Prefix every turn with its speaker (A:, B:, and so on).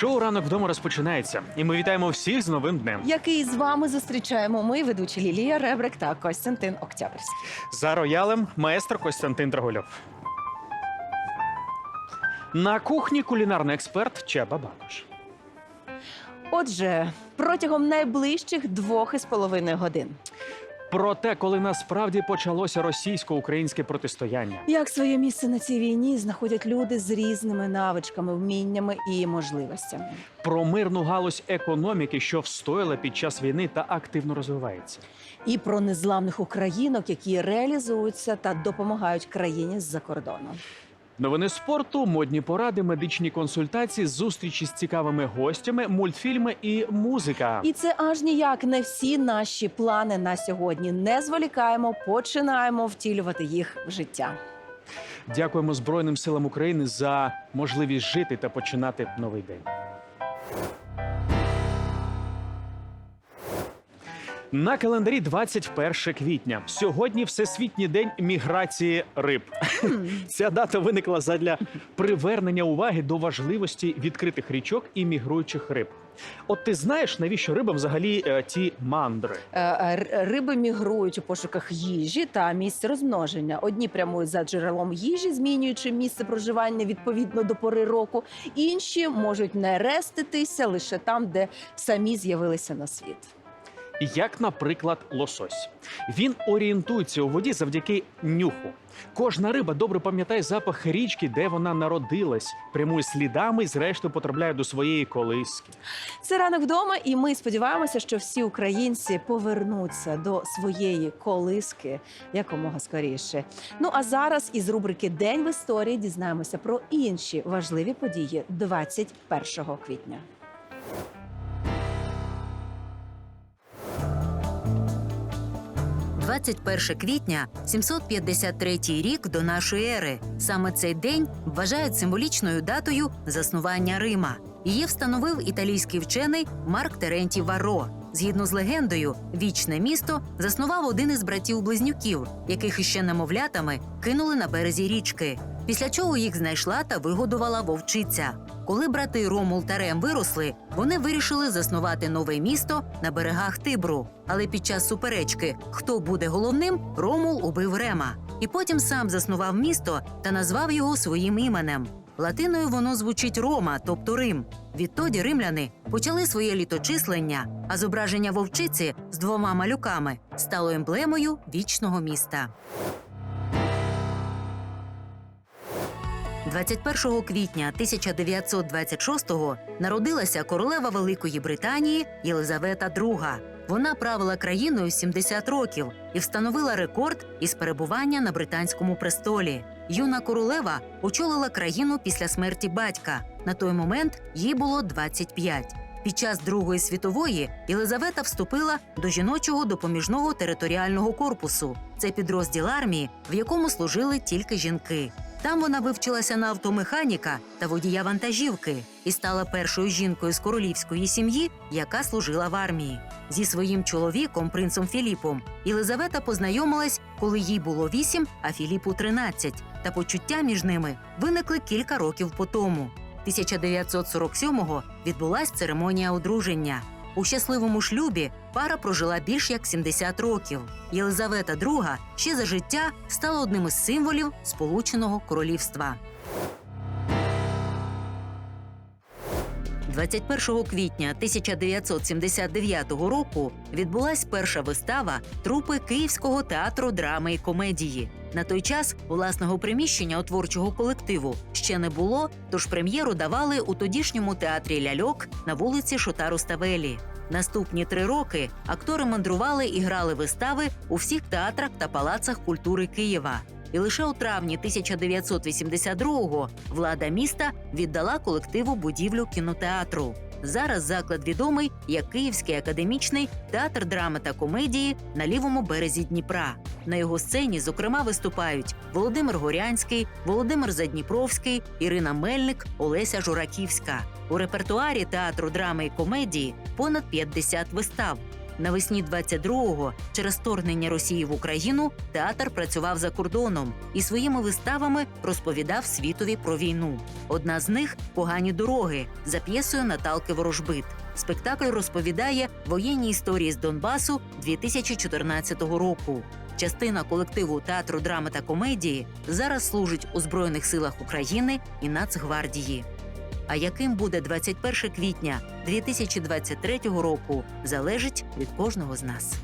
A: Шоу ранок вдома розпочинається, і ми вітаємо всіх з новим днем.
B: який з вами зустрічаємо ми, ведучі Лілія Ребрик та Костянтин Октябрьський.
A: За роялем маестро Костянтин Драгульов. На кухні кулінарний експерт Чаба Бакош.
B: Отже, протягом найближчих двох із половиною годин.
A: Про те, коли насправді почалося російсько-українське протистояння.
B: Як своє місце на цій війні знаходять люди з різними навичками, вміннями і можливостями.
A: Про мирну галузь економіки, що встояла під час війни та активно розвивається.
B: І про незламних українок, які реалізуються та допомагають країні з-за кордону.
A: Новини спорту, модні поради, медичні консультації, зустрічі з цікавими гостями, мультфільми і музика.
B: І це аж ніяк не всі наші плани на сьогодні. Не зволікаємо, починаємо втілювати їх в життя.
A: Дякуємо Збройним силам України за можливість жити та починати новий день. На календарі 21 квітня. Сьогодні Всесвітній день міграції риб. Ця дата виникла задля привернення уваги до важливості відкритих річок і мігруючих риб. От ти знаєш, навіщо рибам взагалі е, ті мандри?
B: Е, е, Риби мігрують у пошуках їжі та місць розмноження. Одні прямують за джерелом їжі, змінюючи місце проживання відповідно до пори року. Інші можуть не реститися лише там, де самі з'явилися на світ.
A: Як, наприклад, лосось. Він орієнтується у воді завдяки нюху. Кожна риба добре пам'ятає запах річки, де вона народилась, прямує слідами і зрештою потрапляє до своєї колиски.
B: Це ранок вдома, і ми сподіваємося, що всі українці повернуться до своєї колиски якомога скоріше. Ну а зараз із рубрики День в історії дізнаємося про інші важливі події 21 квітня.
C: – 21 квітня, 753 рік до нашої ери. Саме цей день вважають символічною датою заснування Рима. Її встановив італійський вчений Марк Терентій Варро. Згідно з легендою, вічне місто заснував один із братів-близнюків, яких іще немовлятами кинули на березі річки. Після чого їх знайшла та вигодувала вовчиця. Коли брати Ромул та Рем виросли, вони вирішили заснувати нове місто на берегах Тибру. Але під час суперечки, хто буде головним, Ромул убив Рема. І потім сам заснував місто та назвав його своїм іменем. Латиною воно звучить Рома, тобто Рим. Відтоді римляни почали своє літочислення, а зображення вовчиці з двома малюками стало емблемою вічного міста. 21 квітня 1926-го народилася королева Великої Британії Єлизавета II. Вона правила країною 70 років і встановила рекорд із перебування на британському престолі. Юна королева очолила країну після смерті батька. На той момент їй було 25. Під час Другої світової Єлизавета вступила до жіночого допоміжного територіального корпусу. Це підрозділ армії, в якому служили тільки жінки. Там вона вивчилася на автомеханіка та водія вантажівки і стала першою жінкою з королівської сім'ї, яка служила в армії. Зі своїм чоловіком, принцем Філіпом, Єлизавета познайомилась, коли їй було 8, а Філіпу 13, та почуття між ними виникли кілька років по тому. 1947-го відбулась церемонія одруження. У щасливому шлюбі пара прожила більш як 70 років. Єлизавета II ще за життя стала одним із символів Сполученого Королівства. 21 квітня 1979 року відбулась перша вистава трупи Київського театру драми і комедії. На той час власного приміщення у творчого колективу ще не було, тож прем'єру давали у тодішньому театрі ляльок на вулиці Шотару Ставелі. Наступні три роки актори мандрували і грали вистави у всіх театрах та палацах культури Києва. І лише у травні 1982-го влада міста віддала колективу будівлю кінотеатру. Зараз заклад відомий як Київський академічний театр драми та комедії на лівому березі Дніпра. На його сцені, зокрема, виступають Володимир Горянський, Володимир Задніпровський, Ірина Мельник, Олеся Жураківська. У репертуарі театру драми і комедії понад 50 вистав. Навесні 22-го, через вторгнення Росії в Україну, театр працював за кордоном і своїми виставами розповідав світові про війну. Одна з них погані дороги за п'єсою Наталки Ворожбит. Спектакль розповідає воєнні історії з Донбасу 2014 року. Частина колективу театру драми та комедії зараз служить у Збройних силах України і Нацгвардії. А яким буде 21 квітня 2023 року, залежить від кожного з нас.